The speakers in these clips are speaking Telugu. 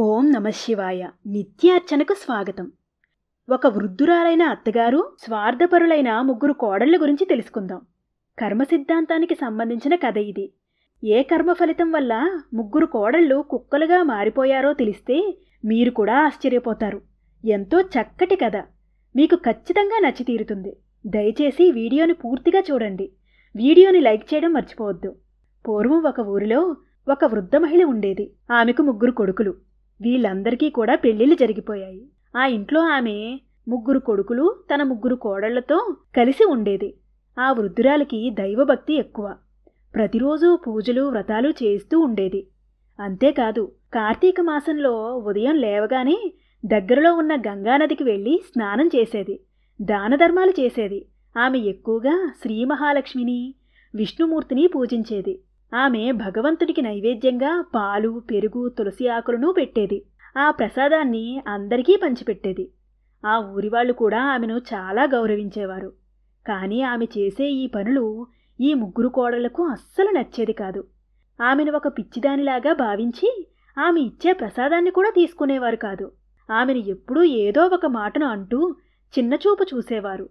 ఓం నమ శివాయ. నిత్యార్చనకు స్వాగతం. ఒక వృద్ధురాలైన అత్తగారు స్వార్థపరులైన ముగ్గురు కోడళ్ళ గురించి తెలుసుకుందాం. కర్మ సిద్ధాంతానికి సంబంధించిన కథ ఇది. ఏ కర్మ ఫలితం వల్ల ముగ్గురు కోడళ్ళు కుక్కలుగా మారిపోయారో తెలిస్తే మీరు కూడా ఆశ్చర్యపోతారు. ఎంతో చక్కటి కథ. మీకు ఖచ్చితంగా నచ్చి తీరుతుంది. దయచేసి వీడియోని పూర్తిగా చూడండి. వీడియోని లైక్ చేయడం మర్చిపోవద్దు. పూర్వం ఒక ఊరిలో ఒక వృద్ధ మహిళ ఉండేది. ఆమెకు ముగ్గురు కొడుకులు. వీళ్ళందరికీ కూడా పెళ్ళిళ్ళు జరిగిపోయాయి. ఆ ఇంట్లో ఆమె ముగ్గురు కొడుకులు తన ముగ్గురు కోడళ్ళతో కలిసి ఉండేది. ఆ వృద్ధురాలికి దైవభక్తి ఎక్కువ. ప్రతిరోజు పూజలు వ్రతాలు చేస్తూ ఉండేది. అంతేకాదు కార్తీక మాసంలో ఉదయం లేవగానే దగ్గరలో ఉన్న గంగానదికి వెళ్ళి స్నానం చేసేది. దానధర్మాలు చేసేది. ఆమె ఎక్కువగా శ్రీ మహాలక్ష్మిని విష్ణుమూర్తిని పూజించేది. ఆమె భగవంతుడికి నైవేద్యంగా పాలు పెరుగు తులసి ఆకులను పెట్టేది. ఆ ప్రసాదాన్ని అందరికీ పంచిపెట్టేది. ఆ ఊరి వాళ్ళు కూడా ఆమెను చాలా గౌరవించేవారు. కానీ ఆమె చేసే ఈ పనులు ఈ ముగ్గురు కోడళ్ళకు అస్సలు నచ్చేది కాదు. ఆమెను ఒక పిచ్చిదానిలాగా భావించి ఆమె ఇచ్చే ప్రసాదాన్ని కూడా తీసుకునేవారు కాదు. ఆమెను ఎప్పుడూ ఏదో ఒక మాటను అంటూ చిన్నచూపు చూసేవారు.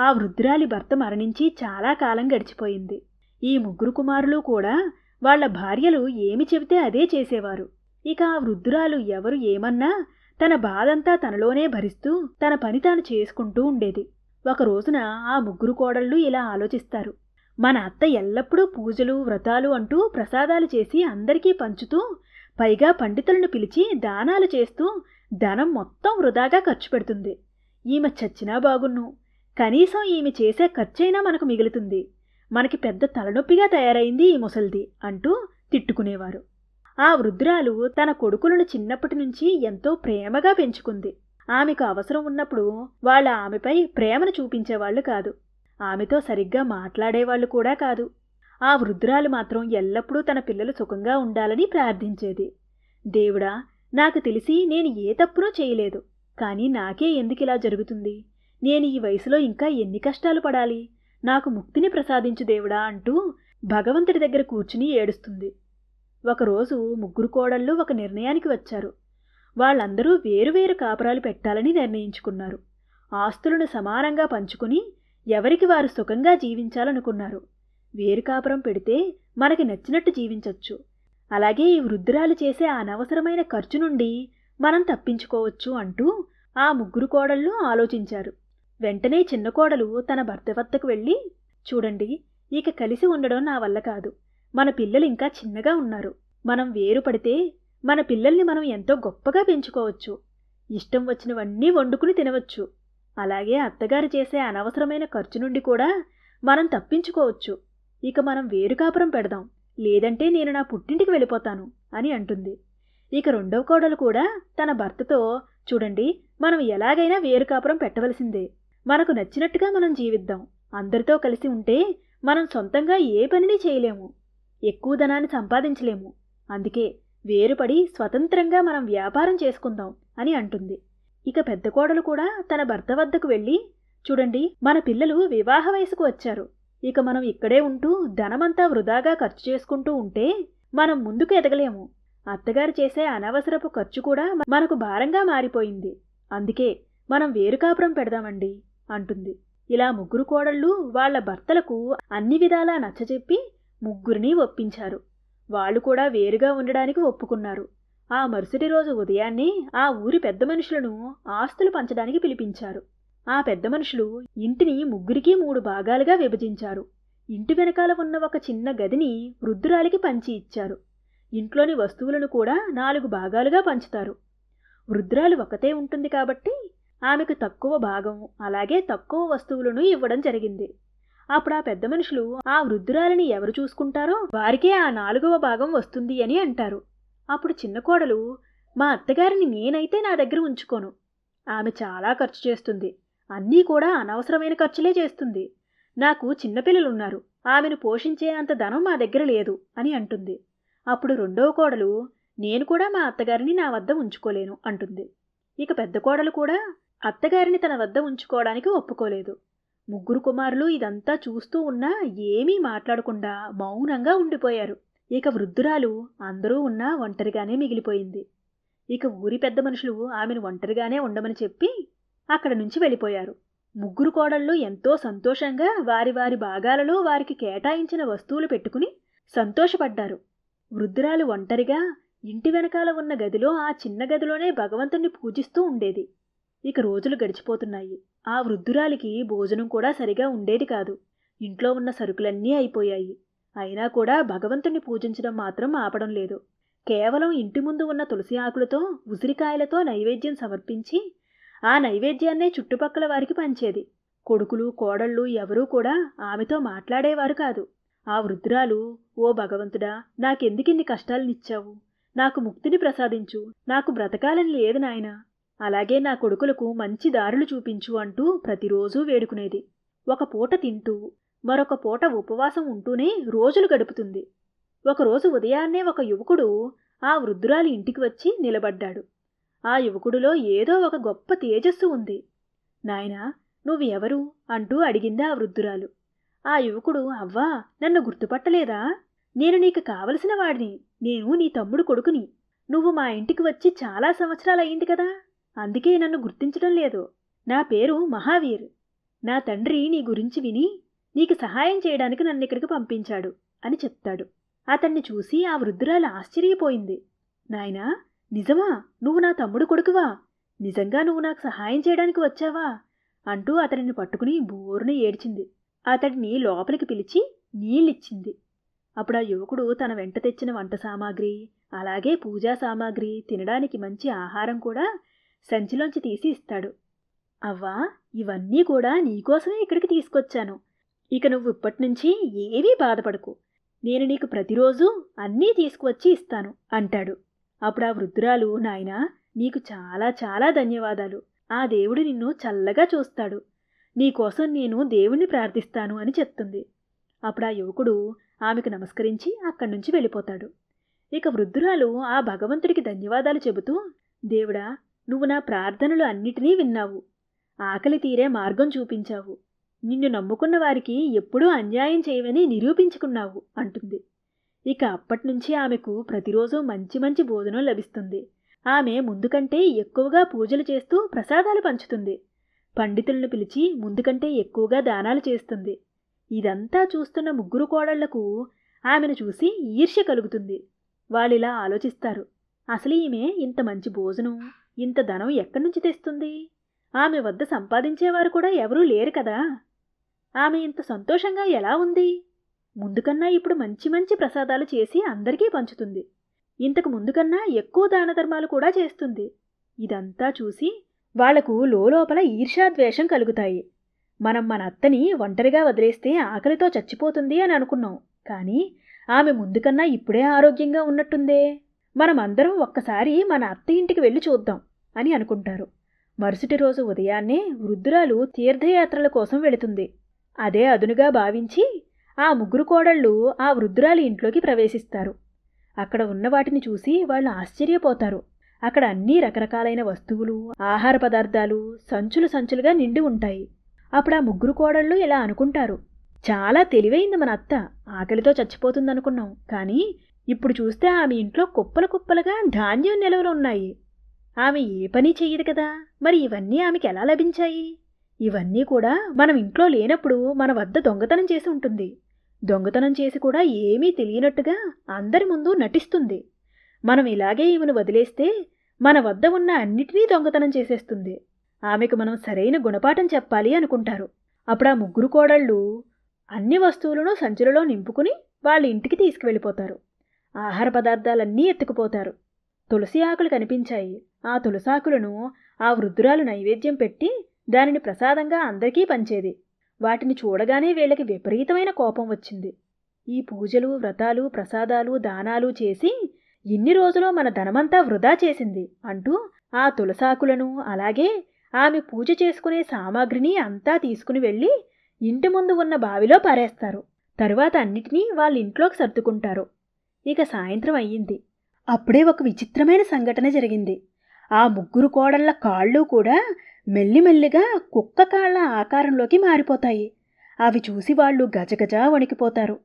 ఆ వృద్ధురాలి భర్త మరణించి చాలా కాలం గడిచిపోయింది. ఈ ముగ్గురు కుమారులు కూడా వాళ్ళ భార్యలు ఏమి చెబితే అదే చేసేవారు. ఇక ఆ వృద్ధురాలు ఎవరు ఏమన్నా తన బాధంతా తనలోనే భరిస్తూ తన పని తాను చేసుకుంటూ ఉండేది. ఒక రోజున ఆ ముగ్గురు కోడళ్ళు ఇలా ఆలోచిస్తారు. మన అత్త ఎల్లప్పుడూ పూజలు వ్రతాలు అంటూ ప్రసాదాలు చేసి అందరికీ పంచుతూ పైగా పండితులను పిలిచి దానాలు చేస్తూ ధనం మొత్తం వృధాగా ఖర్చు పెడుతుంది. ఈమె చచ్చినా బాగున్ను. కనీసం ఈమె చేసే ఖర్చైనా మనకు మిగులుతుంది. మనకి పెద్ద తలనొప్పిగా తయారైంది ఈ ముసల్ది అంటూ తిట్టుకునేవారు. ఆ వృద్ధురాలు తన కొడుకులను చిన్నప్పటి నుంచి ఎంతో ప్రేమగా పెంచుకుంది. ఆమెకు అవసరం ఉన్నప్పుడు వాళ్ళ ఆమెపై ప్రేమను చూపించేవాళ్ళు కాదు. ఆమెతో సరిగ్గా మాట్లాడేవాళ్ళు కూడా కాదు. ఆ వృద్ధురాలు మాత్రం ఎల్లప్పుడూ తన పిల్లలు సుఖంగా ఉండాలని ప్రార్థించేది. దేవుడా నాకు తెలిసి నేను ఏ తప్పునూ చేయలేదు. కానీ నాకే ఎందుకిలా జరుగుతుంది? నేను ఈ వయసులో ఇంకా ఎన్ని కష్టాలు పడాలి? నాకు ముక్తిని ప్రసాదించు దేవుడా అంటూ భగవంతుడి దగ్గర కూర్చుని ఏడుస్తుంది. ఒకరోజు ముగ్గురు కోడళ్ళు ఒక నిర్ణయానికి వచ్చారు. వాళ్ళందరూ వేరువేరు కాపురాలు పెట్టాలని నిర్ణయించుకున్నారు. ఆస్తులను సమానంగా పంచుకుని ఎవరికి వారు సుఖంగా జీవించాలనుకున్నారు. వేరు కాపురం పెడితే మనకి నచ్చినట్టు జీవించవచ్చు అలాగే ఈ వృద్ధురాలు చేసే అనవసరమైన ఖర్చు నుండి మనం తప్పించుకోవచ్చు అంటూ ఆ ముగ్గురు కోడళ్ళు ఆలోచించారు. వెంటనే చిన్న కోడలు తన భర్త వద్దకు వెళ్ళి చూడండి ఇక కలిసి ఉండడం నా వల్ల కాదు. మన పిల్లలు ఇంకా చిన్నగా ఉన్నారు. మనం వేరుపడితే మన పిల్లల్ని మనం ఎంతో గొప్పగా పెంచుకోవచ్చు. ఇష్టం వచ్చినవన్నీ వండుకుని తినవచ్చు. అలాగే అత్తగారు చేసే అనవసరమైన ఖర్చు నుండి కూడా మనం తప్పించుకోవచ్చు. ఇక మనం వేరు కాపురం పెడదాం. లేదంటే నేను నా పుట్టింటికి వెళ్ళిపోతాను అని అంటుంది. ఇక రెండవ కోడలు కూడా తన భర్తతో చూడండి మనం ఎలాగైనా వేరు కాపురం పెట్టవలసిందే. మనకు నచ్చినట్టుగా మనం జీవిద్దాం. అందరితో కలిసి ఉంటే మనం సొంతంగా ఏ పనిని చేయలేము. ఎక్కువ ధనాన్ని సంపాదించలేము. అందుకే వేరుపడి స్వతంత్రంగా మనం వ్యాపారం చేసుకుందాం అని అంటుంది. ఇక పెద్ద కోడలు కూడా తన భర్త వద్దకు వెళ్ళి చూడండి మన పిల్లలు వివాహ వయసుకు వచ్చారు. ఇక మనం ఇక్కడే ఉంటూ ధనమంతా వృధాగా ఖర్చు చేసుకుంటూ ఉంటే మనం ముందుకు ఎదగలేము. అత్తగారు చేసే అనవసరపు ఖర్చు కూడా మనకు భారంగా మారిపోయింది. అందుకే మనం వేరుకాపురం పెడదామండి. అంటుంది. ఇలా ముగ్గురు కోడళ్ళు వాళ్ళ భర్తలకు అన్ని విధాలా నచ్చజెప్పి ముగ్గురిని ఒప్పించారు. వాళ్ళు కూడా వేరుగా ఉండడానికి ఒప్పుకున్నారు. ఆ మరుసటి రోజు ఉదయాన్నే ఆ ఊరి పెద్ద మనుషులను ఆస్తులు పంచడానికి పిలిపించారు. ఆ పెద్ద మనుషులు ఇంటిని ముగ్గురికి మూడు భాగాలుగా విభజించారు. ఇంటి వెనకాల ఉన్న ఒక చిన్న గదిని వృద్ధురాలికి పంచి ఇచ్చారు. ఇంట్లోని వస్తువులను కూడా నాలుగు భాగాలుగా పంచుతారు. వృద్ధురాలు ఒకతే ఉంటుంది కాబట్టి ఆమెకు తక్కువ భాగం అలాగే తక్కువ వస్తువులను ఇవ్వడం జరిగింది. అప్పుడు ఆ పెద్ద మనుషులు ఆ వృద్ధురాలిని ఎవరు చూసుకుంటారో వారికే ఆ నాలుగవ భాగం వస్తుంది అని అంటారు. అప్పుడు చిన్న కోడలు మా అత్తగారిని నేనైతే నా దగ్గర ఉంచుకోను. ఆమె చాలా ఖర్చు చేస్తుంది. అన్నీ కూడా అనవసరమైన ఖర్చులే చేస్తుంది. నాకు చిన్నపిల్లలున్నారు ఆమెను పోషించే అంత ధనం మా దగ్గర లేదు అని అంటుంది. అప్పుడు రెండవ కోడలు నేను కూడా మా అత్తగారిని నా వద్ద ఉంచుకోలేను అంటుంది. ఇక పెద్ద కోడలు కూడా అత్తగారిని తన వద్ద ఉంచుకోవడానికి ఒప్పుకోలేదు. ముగ్గురు కుమారులు ఇదంతా చూస్తూ ఉన్నా ఏమీ మాట్లాడకుండా మౌనంగా ఉండిపోయారు. ఇక వృద్ధురాలు అందరూ ఉన్నా ఒంటరిగానే మిగిలిపోయింది. ఇక ఊరి పెద్ద మనుషులు ఆమెను ఒంటరిగానే ఉండమని చెప్పి అక్కడ నుంచి వెళ్ళిపోయారు. ముగ్గురు కోడళ్ళు ఎంతో సంతోషంగా వారి వారి భాగాలలో వారికి కేటాయించిన వస్తువులు పెట్టుకుని సంతోషపడ్డారు. వృద్ధురాలు ఒంటరిగా ఇంటి వెనకాల ఉన్న గదిలో ఆ చిన్న గదిలోనే భగవంతుణ్ణి పూజిస్తూ ఉండేది. ఇక రోజులు గడిచిపోతున్నాయి. ఆ వృద్ధురాలికి భోజనం కూడా సరిగా ఉండేది కాదు. ఇంట్లో ఉన్న సరుకులన్నీ అయిపోయాయి. అయినా కూడా భగవంతుణ్ణి పూజించడం మాత్రం ఆపడం లేదు. కేవలం ఇంటి ముందు ఉన్న తులసి ఆకులతో ఉసిరికాయలతో నైవేద్యం సమర్పించి ఆ నైవేద్యాన్నే చుట్టుపక్కల వారికి పంచేది. కొడుకులు కోడళ్ళు ఎవరూ కూడా ఆమెతో మాట్లాడేవారు కాదు. ఆ వృద్ధురాలు ఓ భగవంతుడా నాకెందుకిన్ని కష్టాలనిచ్చావు? నాకు ముక్తిని ప్రసాదించు. నాకు బ్రతకాలని లేదు నాయనా. అలాగే నా కొడుకులకు మంచి దారులు చూపించు అంటూ ప్రతిరోజూ వేడుకునేది. ఒక పూట తింటూ మరొక పూట ఉపవాసం ఉంటూనే రోజులు గడుపుతుంది. ఒకరోజు ఉదయాన్నే ఒక యువకుడు ఆ వృద్ధురాలి ఇంటికి వచ్చి నిలబడ్డాడు. ఆ యువకుడిలో ఏదో ఒక గొప్ప తేజస్సు ఉంది. నాయనా నువ్వు ఎవరు? అంటూ అడిగింది ఆ వృద్ధురాలు. ఆ యువకుడు అవ్వా నన్ను గుర్తుపట్టలేదా? నేను నీకు కావలసిన వాడిని. నేను నీ తమ్ముడు కొడుకుని. నువ్వు మా ఇంటికి వచ్చి చాలా సంవత్సరాలయ్యింది కదా? అందుకే నన్ను గుర్తించడం లేదు. నా పేరు మహావీర్. నా తండ్రి నీ గురించి విని నీకు సహాయం చేయడానికి నన్ను ఇక్కడికి పంపించాడు అని చెప్తాడు. అతన్ని చూసి ఆ వృద్ధురాలు ఆశ్చర్యపోయింది. నాయనా నిజమా? నువ్వు నా తమ్ముడు కొడుకువా? నిజంగా నువ్వు నాకు సహాయం చేయడానికి వచ్చావా? అంటూ అతడిని పట్టుకుని బోరున ఏడ్చింది. అతడిని లోపలికి పిలిచి నీళ్ళిచ్చింది. అప్పుడు ఆ యువకుడు తన వెంట తెచ్చిన వంట సామాగ్రి అలాగే పూజా సామాగ్రి తినడానికి మంచి ఆహారం కూడా సంచిలోంచి తీసి ఇస్తాడు. అవ్వా ఇవన్నీ కూడా నీకోసమే ఇక్కడికి తీసుకొచ్చాను. ఇక నువ్వు ఇప్పటినుంచి ఏవీ బాధపడకు. నేను నీకు ప్రతిరోజు అన్నీ తీసుకువచ్చి ఇస్తాను అంటాడు. అప్పుడు ఆ వృద్ధురాలు నాయనా నీకు చాలా చాలా ధన్యవాదాలు. ఆ దేవుడు నిన్ను చల్లగా చూస్తాడు. నీకోసం నేను దేవుణ్ణి ప్రార్థిస్తాను అని చెప్తుంది. అప్పుడు ఆ యువకుడు ఆమెకు నమస్కరించి అక్కడి నుంచి వెళ్ళిపోతాడు. ఇక వృద్ధురాలు ఆ భగవంతుడికి ధన్యవాదాలు చెబుతూ దేవుడా నువ్వు నా ప్రార్థనలు అన్నిటినీ విన్నావు. ఆకలి తీరే మార్గం చూపించావు. నిన్ను నమ్ముకున్న వారికి ఎప్పుడూ అన్యాయం చేయవని నిరూపించుకున్నావు అంటుంది. ఇక అప్పటినుంచి ఆమెకు ప్రతిరోజు మంచి మంచి భోజనం లభిస్తుంది. ఆమె ముందుకంటే ఎక్కువగా పూజలు చేస్తూ ప్రసాదాలు పంచుతుంది. పండితులను పిలిచి ముందుకంటే ఎక్కువగా దానాలు చేస్తుంది. ఇదంతా చూస్తున్న ముగ్గురు కోడళ్ళకు ఆమెను చూసి ఈర్ష్య కలుగుతుంది. వాళ్ళిలా ఆలోచిస్తారు. అసలు ఈమె ఇంత మంచి భోజనం? ఇంత ధనం ఎక్కడి నుంచి తెస్తుంది? ఆమె వద్ద సంపాదించేవారు కూడా ఎవరూ లేరు కదా. ఆమె ఇంత సంతోషంగా ఎలా ఉంది? ముందుకన్నా ఇప్పుడు మంచి మంచి ప్రసాదాలు చేసి అందరికీ పంచుతుంది. ఇంతకు ముందుకన్నా ఎక్కువ దాన ధర్మాలు కూడా చేస్తుంది. ఇదంతా చూసి వాళ్ళకు లోపల ఈర్ష్యాద్వేషం కలుగుతాయి. మనం మన అత్తని ఒంటరిగా వదిలేస్తే ఆకలితో చచ్చిపోతుంది అని అనుకున్నాం. కానీ ఆమె ముందుకన్నా ఇప్పుడే ఆరోగ్యంగా ఉన్నట్టుందే. మనమందరం ఒక్కసారి మన అత్త ఇంటికి వెళ్ళి చూద్దాం అని అనుకుంటారు. మరుసటి రోజు ఉదయాన్నే వృద్ధురాలు తీర్థయాత్రల కోసం వెళుతుంది. అదే అదునుగా భావించి ఆ ముగ్గురు కోడళ్ళు ఆ వృద్ధురాలి ఇంట్లోకి ప్రవేశిస్తారు. అక్కడ ఉన్న వాటిని చూసి వాళ్ళు ఆశ్చర్యపోతారు. అక్కడ అన్ని రకరకాలైన వస్తువులు ఆహార పదార్థాలు సంచులు సంచులుగా నిండి ఉంటాయి. అప్పుడు ఆ ముగ్గురు కోడళ్ళు ఇలా అనుకుంటారు. చాలా తెలివైంది మన అత్త. ఆకలితో చచ్చిపోతుందనుకున్నాం. కానీ ఇప్పుడు చూస్తే ఆమె ఇంట్లో కుప్పలు కుప్పలుగా ధాన్యం నిలవలు ఉన్నాయి. ఆమె ఏ పని చెయ్యదు కదా? మరి ఇవన్నీ ఆమెకి ఎలా లభించాయి? ఇవన్నీ కూడా మనం ఇంట్లో లేనప్పుడు మన వద్ద దొంగతనం చేసి ఉంటుంది. దొంగతనం చేసి కూడా ఏమీ తెలియనట్టుగా అందరి ముందు నటిస్తుంది. మనం ఇలాగే ఈమెను వదిలేస్తే మన వద్ద ఉన్న అన్నిటినీ దొంగతనం చేసేస్తుంది. ఆమెకు మనం సరైన గుణపాఠం చెప్పాలి అనుకుంటారు. అప్పుడు ఆ ముగ్గురు కోడళ్ళు అన్ని వస్తువులను సంచులలో నింపుకుని వాళ్ళ ఇంటికి తీసుకువెళ్ళిపోతారు. ఆహార పదార్థాలన్నీ ఎత్తుకుపోతారు. తులసి ఆకులు కనిపించాయి. ఆ తులసాకులను ఆ వృద్ధురాలు నైవేద్యం పెట్టి దానిని ప్రసాదంగా అందరికీ పంచేది. వాటిని చూడగానే వీళ్ళకి విపరీతమైన కోపం వచ్చింది. ఈ పూజలు వ్రతాలు ప్రసాదాలు దానాలు చేసి ఇన్ని రోజులు మన ధనమంతా వృధా చేసింది అంటూ ఆ తులసాకులను అలాగే ఆమె పూజ చేసుకునే సామాగ్రిని అంతా తీసుకుని వెళ్ళి ఇంటి ముందు ఉన్న బావిలో పారేస్తారు. తరువాత అన్నిటినీ వాళ్ళ ఇంట్లోకి సర్దుకుంటారు. ఇక సాయంత్రం అయ్యింది. అప్పుడే ఒక విచిత్రమైన సంఘటన జరిగింది. ఆ ముగ్గురు కోడళ్ళ కాళ్ళు కూడా మెల్లిమెల్లిగా కుక్క కాళ్ళ ఆకారంలోకి మారిపోతాయి. అవి చూసి వాళ్ళు గజగజ వణికిపోతారు.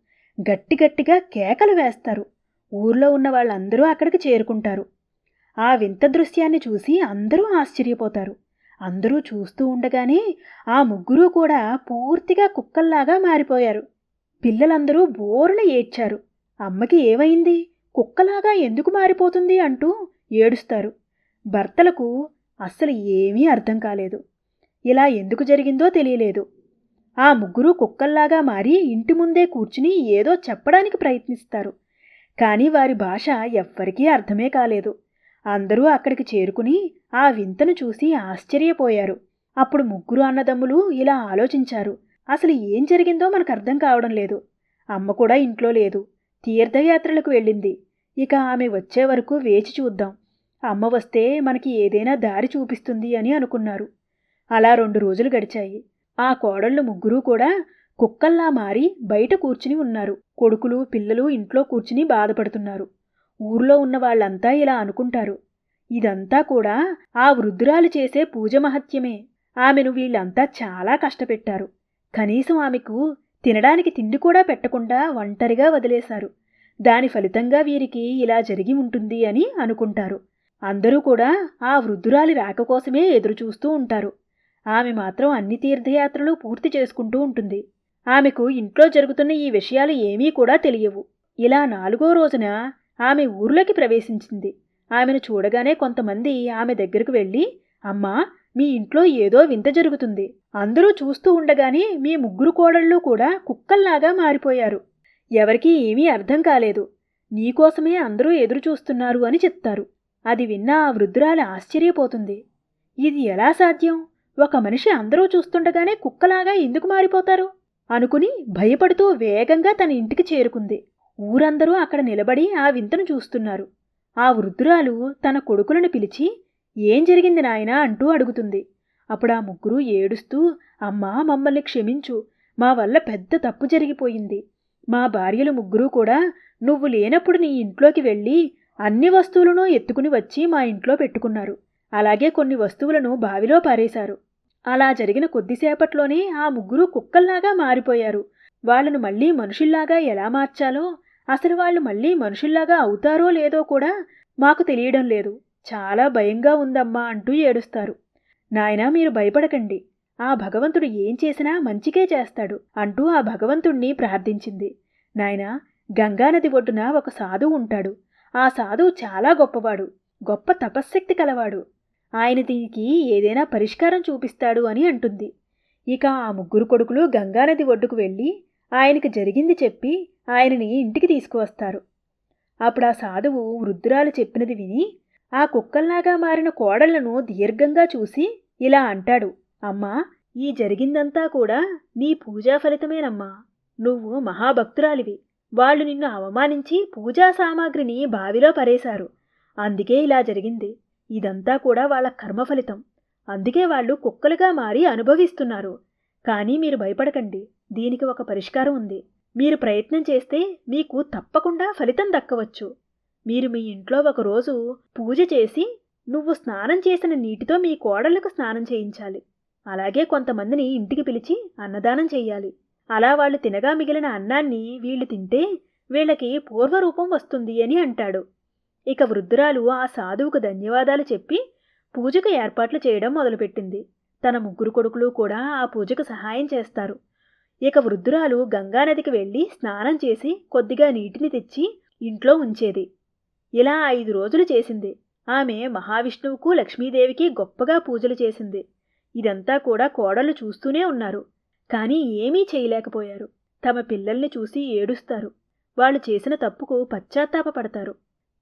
గట్టి గట్టిగా కేకలు వేస్తారు. ఊర్లో ఉన్న వాళ్ళందరూ అక్కడికి చేరుకుంటారు. ఆ వింత దృశ్యాన్ని చూసి అందరూ ఆశ్చర్యపోతారు. అందరూ చూస్తూ ఉండగానే ఆ ముగ్గురు కూడా పూర్తిగా కుక్కల్లాగా మారిపోయారు. పిల్లలందరూ బోరున ఏడ్చారు. అమ్మకి ఏమైంది? కుక్కలాగా ఎందుకు మారిపోతుంది అంటూ ఏడుస్తారు. భర్తలకు అస్సలు ఏమీ అర్థం కాలేదు. ఇలా ఎందుకు జరిగిందో తెలియలేదు. ఆ ముగ్గురు కుక్కల్లాగా మారి ఇంటి ముందే కూర్చుని ఏదో చెప్పడానికి ప్రయత్నిస్తారు. కానీ వారి భాష ఎవ్వరికీ అర్థమే కాలేదు. అందరూ అక్కడికి చేరుకుని ఆ వింతను చూసి ఆశ్చర్యపోయారు. అప్పుడు ముగ్గురు అన్నదమ్ములు ఇలా ఆలోచించారు. అసలు ఏం జరిగిందో మనకు అర్థం కావడం లేదు. అమ్మ కూడా ఇంట్లో లేదు. తీర్థయాత్రలకు వెళ్ళింది. ఇక ఆమె వచ్చే వరకు వేచి చూద్దాం. అమ్మ వస్తే మనకి ఏదైనా దారి చూపిస్తుంది అని అనుకున్నారు. అలా రెండు రోజులు గడిచాయి. ఆ కోడళ్ళు ముగ్గురూ కూడా కుక్కల్లా మారి బయట కూర్చుని ఉన్నారు. కొడుకులు పిల్లలు ఇంట్లో కూర్చుని బాధపడుతున్నారు. ఊర్లో ఉన్న వాళ్ళంతా ఇలా అనుకుంటారు. ఇదంతా కూడా ఆ వృద్ధురాలు చేసే పూజ మహత్యమే. ఆమెను వీళ్ళంతా చాలా కష్టపెట్టారు. కనీసం ఆమెకు తినడానికి తిండి కూడా పెట్టకుండా ఒంటరిగా వదిలేశారు. దాని ఫలితంగా వీరికి ఇలా జరిగి ఉంటుంది అని అనుకుంటారు. అందరూ కూడా ఆ వృద్ధురాలి రాక కోసమే ఎదురుచూస్తూ ఉంటారు. ఆమె మాత్రం అన్ని తీర్థయాత్రలు పూర్తి చేసుకుంటూ ఉంటుంది. ఆమెకు ఇంట్లో జరుగుతున్న ఈ విషయాలు ఏమీ కూడా తెలియవు. ఇలా నాలుగో రోజున ఆమె ఊర్లోకి ప్రవేశించింది. ఆమెను చూడగానే కొంతమంది ఆమె దగ్గరకు వెళ్ళి అమ్మా మీ ఇంట్లో ఏదో వింత జరుగుతుంది. అందరూ చూస్తూ ఉండగానే మీ ముగ్గురు కోడళ్ళు కూడా కుక్కల్లాగా మారిపోయారు. ఎవరికీ ఏమీ అర్థం కాలేదు. నీకోసమే అందరూ ఎదురు చూస్తున్నారు అని చెప్తారు. అది విన్న ఆ వృద్ధురాలు ఆశ్చర్యపోతుంది. ఇది ఎలా సాధ్యం? ఒక మనిషి అందరూ చూస్తుండగానే కుక్కలాగా ఎందుకు మారిపోతారు? అనుకుని భయపడుతూ వేగంగా తన ఇంటికి చేరుకుంది. ఊరందరూ అక్కడ నిలబడి ఆ వింతను చూస్తున్నారు. ఆ వృద్ధురాలు తన కొడుకులను పిలిచి ఏం జరిగింది నాయనా అంటూ అడుగుతుంది. అప్పుడు ఆ ముగ్గురు ఏడుస్తూ అమ్మా మమ్మల్ని క్షమించు. మా వల్ల పెద్ద తప్పు జరిగిపోయింది. మా భార్యలు ముగ్గురు కూడా నువ్వు లేనప్పుడు నీ ఇంట్లోకి వెళ్ళి అన్ని వస్తువులను ఎత్తుకుని వచ్చి మా ఇంట్లో పెట్టుకున్నారు. అలాగే కొన్ని వస్తువులను బావిలో పారేశారు. అలా జరిగిన కొద్దిసేపట్లోనే ఆ ముగ్గురు కుక్కల్లాగా మారిపోయారు. వాళ్ళను మళ్ళీ మనుషుల్లాగా ఎలా మార్చాలో అసలు వాళ్ళు మళ్ళీ మనుషుల్లాగా అవుతారో లేదో కూడా మాకు తెలియడం లేదు. చాలా భయంగా ఉందమ్మా అంటూ ఏడుస్తారు. నాయనా మీరు భయపడకండి. ఆ భగవంతుడు ఏం చేసినా మంచికే చేస్తాడు అంటూ ఆ భగవంతుణ్ణి ప్రార్థించింది. నాయనా గంగానది ఒడ్డున ఒక సాధువు ఉంటాడు. ఆ సాధువు చాలా గొప్పవాడు గొప్ప తపశ్శక్తి కలవాడు. ఆయన దీనికి ఏదైనా పరిష్కారం చూపిస్తాడు అని అంటుంది. ఇక ఆ ముగ్గురు కొడుకులు గంగానది ఒడ్డుకు వెళ్ళి ఆయనకి జరిగింది చెప్పి ఆయనని ఇంటికి తీసుకువస్తారు. అప్పుడు ఆ సాధువు వృద్ధురాలు చెప్పినది విని ఆ కుక్కల్లాగా మారిన కోడళ్ళను దీర్ఘంగా చూసి ఇలా అంటాడు. అమ్మా ఈ జరిగిందంతా కూడా నీ పూజా ఫలితమేనమ్మా. నువ్వు మహాభక్తురాలివి. వాళ్ళు నిన్ను అవమానించి పూజా సామాగ్రిని బావిలో పరేశారు. అందుకే ఇలా జరిగింది. ఇదంతా కూడా వాళ్ళ కర్మ ఫలితం. అందుకే వాళ్ళు కుక్కలుగా మారి అనుభవిస్తున్నారు. కానీ మీరు భయపడకండి. దీనికి ఒక పరిష్కారం ఉంది. మీరు ప్రయత్నం చేస్తే మీకు తప్పకుండా ఫలితం దక్కవచ్చు. మీరు మీ ఇంట్లో ఒకరోజు పూజ చేసి నువ్వు స్నానం చేసిన నీటితో మీ కోడళ్ళకు స్నానం చేయించాలి. అలాగే కొంతమందిని ఇంటికి పిలిచి అన్నదానం చేయాలి. అలా వాళ్ళు తినగా మిగిలిన అన్నాన్ని వీళ్ళు తింటే వీళ్ళకి పూర్వరూపం వస్తుంది అని అంటాడు. ఇక వృద్ధురాలు ఆ సాధువుకు ధన్యవాదాలు చెప్పి పూజకు ఏర్పాట్లు చేయడం మొదలుపెట్టింది. తన ముగ్గురు కొడుకులు కూడా ఆ పూజకు సహాయం చేస్తారు. ఇక వృద్ధురాలు గంగానదికి వెళ్ళి స్నానం చేసి కొద్దిగా నీటిని తెచ్చి ఇంట్లో ఉంచేది. ఇలా ఐదు రోజులు చేసింది. ఆమె మహావిష్ణువుకు లక్ష్మీదేవికి గొప్పగా పూజలు చేసింది. ఇదంతా కూడా కోడళ్ళు చూస్తూనే ఉన్నారు. కానీ ఏమీ చేయలేకపోయారు. తమ పిల్లల్ని చూసి ఏడుస్తారు. వాళ్ళు చేసిన తప్పుకు పశ్చాత్తాపపడతారు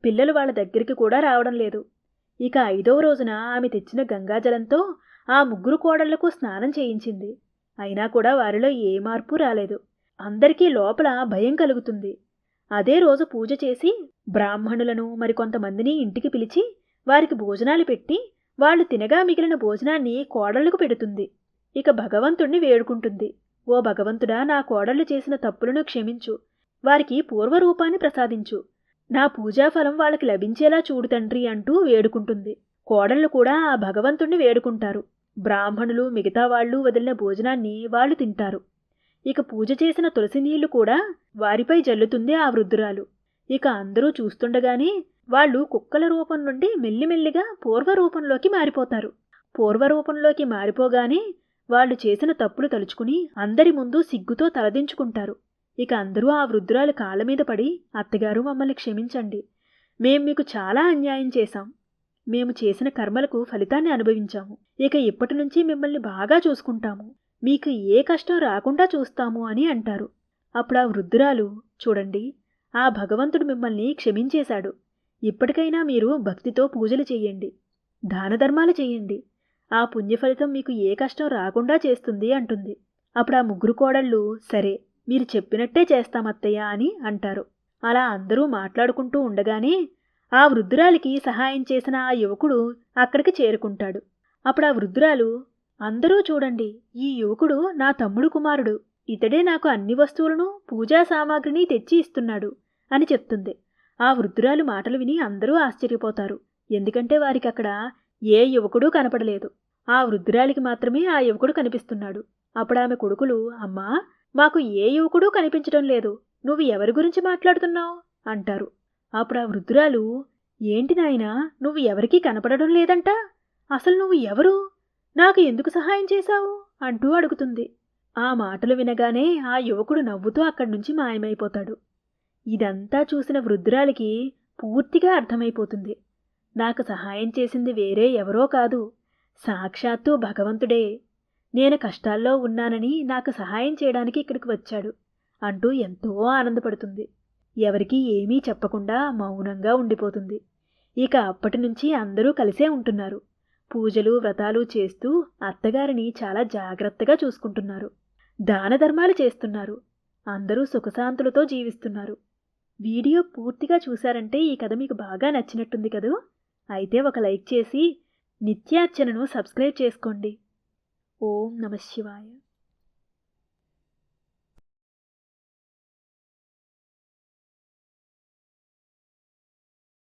పిల్లలు వాళ్ళ దగ్గరికి కూడా రావడం లేదు. ఇక ఐదవ రోజున ఆమె తెచ్చిన గంగాజలంతో ఆ ముగ్గురు కోడళ్ళకు స్నానం చేయించింది. అయినా కూడా వారిలో ఏ మార్పు రాలేదు. అందరికీ లోపల భయం కలుగుతుంది. అదే రోజు పూజ చేసి బ్రాహ్మణులను మరికొంతమందిని ఇంటికి పిలిచి వారికి భోజనాలు పెట్టి వాళ్ళు తినగా మిగిలిన భోజనాన్ని కోడళ్ళకు పెడుతుంది. ఇక భగవంతుణ్ణి వేడుకుంటుంది. ఓ భగవంతుడా నా కోడళ్ళు చేసిన తప్పులను క్షమించు. వారికి పూర్వరూపాన్ని ప్రసాదించు. నా పూజాఫలం వాళ్ళకి లభించేలా చూడు తండ్రి అంటూ వేడుకుంటుంది. కోడళ్ళు కూడా ఆ భగవంతుణ్ణి వేడుకుంటారు. బ్రాహ్మణులు మిగతా వాళ్ళు వదిలిన భోజనాన్ని వాళ్ళు తింటారు. ఇక పూజ చేసిన తులసి నీళ్ళు కూడా వారిపై జల్లుతుంది ఆ వృద్ధురాలు. ఇక అందరూ చూస్తుండగానే వాళ్ళు కుక్కల రూపం నుండి మెల్లిమెల్లిగా పూర్వ రూపంలోకి మారిపోతారు. పూర్వ రూపంలోకి మారిపోగానే వాళ్ళు చేసిన తప్పులు తలుచుకుని అందరి ముందు సిగ్గుతో తలదించుకుంటారు. ఇక అందరూ ఆ వృద్ధురాలు కాళ్ళ మీద పడి అత్తగారు మమ్మల్ని క్షమించండి. మేం మీకు చాలా అన్యాయం చేశాం. మేము చేసిన కర్మలకు ఫలితాన్ని అనుభవించాము. ఇక ఇప్పటి నుంచి మిమ్మల్ని బాగా చూసుకుంటాము. మీకు ఏ కష్టం రాకుండా చూస్తాము అని అంటారు. అప్పుడు ఆ వృద్ధురాలు చూడండి ఆ భగవంతుడు మిమ్మల్ని క్షమించేశాడు. ఇప్పటికైనా మీరు భక్తితో పూజలు చేయండి దానధర్మాలు చేయండి. ఆ పుణ్యఫలితం మీకు ఏ కష్టం రాకుండా చేస్తుంది అంటుంది. అప్పుడు ఆ ముగ్గురు కోడళ్ళు సరే మీరు చెప్పినట్టే చేస్తామత్తయ్య అని అంటారు. అలా అందరూ మాట్లాడుకుంటూ ఉండగానే ఆ వృద్ధురాలికి సహాయం చేసిన ఆ యువకుడు అక్కడికి చేరుకుంటాడు. అప్పుడు ఆ వృద్ధురాలు అందరూ చూడండి ఈ యువకుడు నా తమ్ముడు కుమారుడు. ఇతడే నాకు అన్ని వస్తువులను పూజా సామాగ్రిని తెచ్చి ఇస్తున్నాడు అని చెప్తుంది. ఆ వృద్ధురాలు మాటలు విని అందరూ ఆశ్చర్యపోతారు. ఎందుకంటే వారికి అక్కడ ఏ యువకుడూ కనపడలేదు. ఆ వృద్ధురాలికి మాత్రమే ఆ యువకుడు కనిపిస్తున్నాడు. అప్పుడు ఆమె కొడుకులు అమ్మా మాకు ఏ యువకుడూ కనిపించడం లేదు. నువ్వు ఎవరి గురించి మాట్లాడుతున్నావు? అంటారు. అప్పుడు ఆ వృద్ధురాలు ఏంటి నాయనా నువ్వు ఎవరికీ కనపడడం లేదంట? అసలు నువ్వు ఎవరు? నాకు ఎందుకు సహాయం చేశావు? అంటూ అడుగుతుంది. ఆ మాటలు వినగానే ఆ యువకుడు నవ్వుతూ అక్కడి నుంచి మాయమైపోతాడు. ఇదంతా చూసిన వృద్ధురాలికి పూర్తిగా అర్థమైపోతుంది. నాకు సహాయం చేసింది వేరే ఎవరో కాదు. సాక్షాత్తు భగవంతుడే. నేను కష్టాల్లో ఉన్నానని నాకు సహాయం చేయడానికి ఇక్కడికి వచ్చాడు అంటూ ఎంతో ఆనందపడుతుంది. ఎవరికీ ఏమీ చెప్పకుండా మౌనంగా ఉండిపోతుంది. ఇక అప్పటి నుంచి అందరూ కలిసే ఉంటున్నారు. పూజలు వ్రతాలు చేస్తూ అత్తగారిని చాలా జాగ్రత్తగా చూసుకుంటున్నారు. దాన ధర్మాలు చేస్తున్నారు. అందరూ సుఖశాంతులతో జీవిస్తున్నారు. వీడియో పూర్తిగా చూశారంటే ఈ కథ మీకు బాగా నచ్చినట్టుంది కదూ? అయితే ఒక లైక్ చేసి నిత్యార్చనను సబ్స్క్రైబ్ చేసుకోండి. ఓం నమ శివాయ.